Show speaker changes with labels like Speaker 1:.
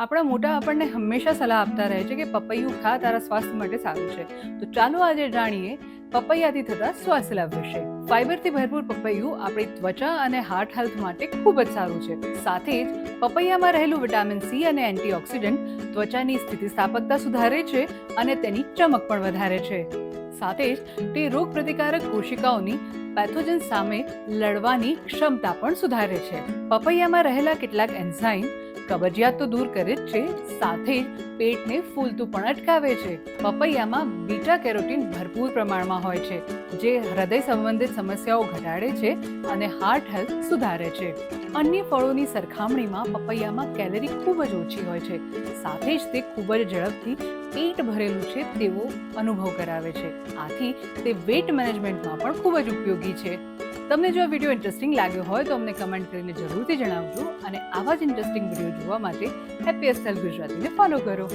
Speaker 1: આપણા મોટા આપણને હંમેશા સલાહ આપતા રહે છે કે પપૈયું ખા, તારા સ્વાસ્થ્ય માટે સારું છે. તો ચાલો આજે જાણીએ પપૈયાથી થતા સ્વાસ્થ્ય લાભ વિશે. ફાઈબરથી ભરપૂર પપૈયું આપણી ત્વચા અને હાર્ટ હેલ્થ માટે ખૂબ જ સારું છે. સાથે જ પપૈયામાં રહેલું વિટામિન સી અને એન્ટીઓક્સિડન્ટ ત્વચાની સ્થિતિસ્થાપકતા સુધારે છે અને તેની ચમક પણ વધારે છે. સાથે જ તે રોગ પ્રતિકારક કોશિકાઓની પેથોજન સામે લડવાની ક્ષમતા પણ સુધારે છે. પપૈયામાં રહેલા કેટલાક એન્ઝાઇમ કબજિયાત તો દૂર કરે જ છે, સાથે જ પેટને ફૂલતું પણ અટકાવે છે. પપૈયામાં બીટા કેરોટીન ભરપૂર પ્રમાણમાં હોય છે, જે હૃદય સંબંધિત સમસ્યાઓ ઘટાડે છે અને હાર્ટ હેલ્થ સુધારે છે. અન્ય ફળોની સરખામણીમાં પપૈયામાં કેલરી ખૂબ જ ઓછી હોય છે, સાથે જ તે ખૂબ જ ઝડપથી પેટ ભરેલું છે તેવો અનુભવ કરાવે છે. આથી તે વેટ મેનેજમેન્ટમાં પણ ખૂબ જ ઉપયોગી છે. તમને જો આ વીડિયો ઇન્ટરેસ્ટિંગ લાગ્યો હોય તો અમને કમેન્ટ કરીને જરૂરથી જણાવજો અને આવા જ ઇન્ટરેસ્ટિંગ વીડિયો જોવા માટે હેપી સ્ટાઇલ ગુજરાતીને ફોલો કરો.